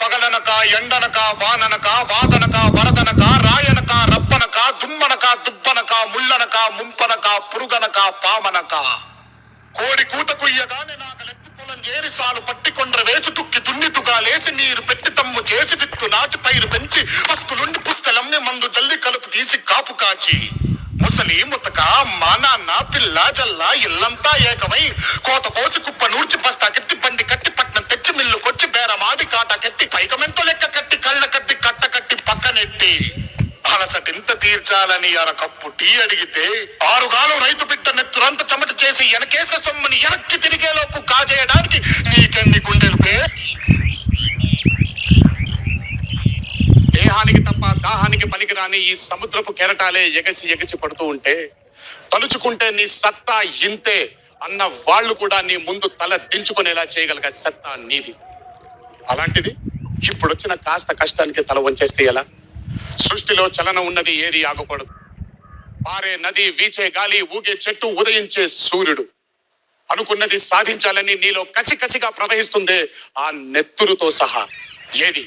పగలనక ఎండనక వాననక వాదనక వరదనక రాయనక రప్పనక దుమ్మనక దుబ్బనక ముళ్ళనక ముంపనక పురుగనక పామనక. కోడి కూత కుయ్యగానే నాగలెత్తి పొలం ఏరి సాలు పట్టికొండ్ర వేసి తుక్కి దున్నితుగా లేచి నీరు పెట్టి తమ్ము చేసి విత్తు నాటి పైరు పెంచి పస్తులుండి పుస్తలమ్మి మందు జల్లి కలుపు తీసి కాపు కాచి. ముసలి ముతక మా నాన్న పిల్ల జల్ల ఇల్లంతా ఏకమై కోత కట్టి అలసటింత తీర్చాలని అరకప్పు టీ అడిగితే ఆరుగాలం రైతు బిడ్డ నెత్తురంత చెమట చేసి వెనకేస సొమ్ముని వెనక్కి తిరిగేలోపు కాజేయడానికి నీకెన్ని గుండెలు దేహానికి తప్ప దాహానికి పనికిరాని ఈ సముద్రపు కెరటాలే ఎగసి ఎగసి పడుతూ ఉంటే తలుచుకుంటే నీ సత్తా ఇంతే అన్న వాళ్ళు కూడా నీ ముందు తల దించుకునేలా చేయగలిగే సత్తా నీది. అలాంటిది ఇప్పుడు వచ్చిన కాస్త కష్టానికి తల వంచేస్తే ఎలా? సృష్టిలో చలనం ఉన్నది ఏది ఆగకూడదు. పారే నది వీచే గాలి ఊగే చెట్టు ఉదయించే సూర్యుడు. అనుకున్నది సాధించాలని నీలో కసి కసిగా ప్రవహిస్తుంది ఆ నెత్తురుతో సహా. ఏది?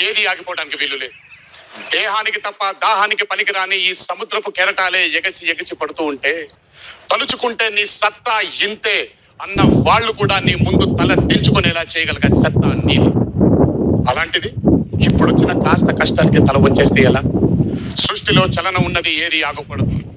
ఏది ఆగిపోవడానికి వీలులే దేహానికి తప్ప దాహానికి పనికిరాని ఈ సముద్రపు కెరటాలే ఎగసి ఎగసి పడుతూ ఉంటే తలుచుకుంటే నీ సత్తా ఇంతే అన్న వాళ్ళు కూడా నీ ముందు తల దించుకునేలా చేయగలిగే సత్తా నీది. అలాంటిది ఇప్పుడు వచ్చిన కాస్త కష్టానికి తల వచ్చేస్తే ఎలా? సృష్టిలో చలనం ఉన్నది ఏది ఆగకూడదు.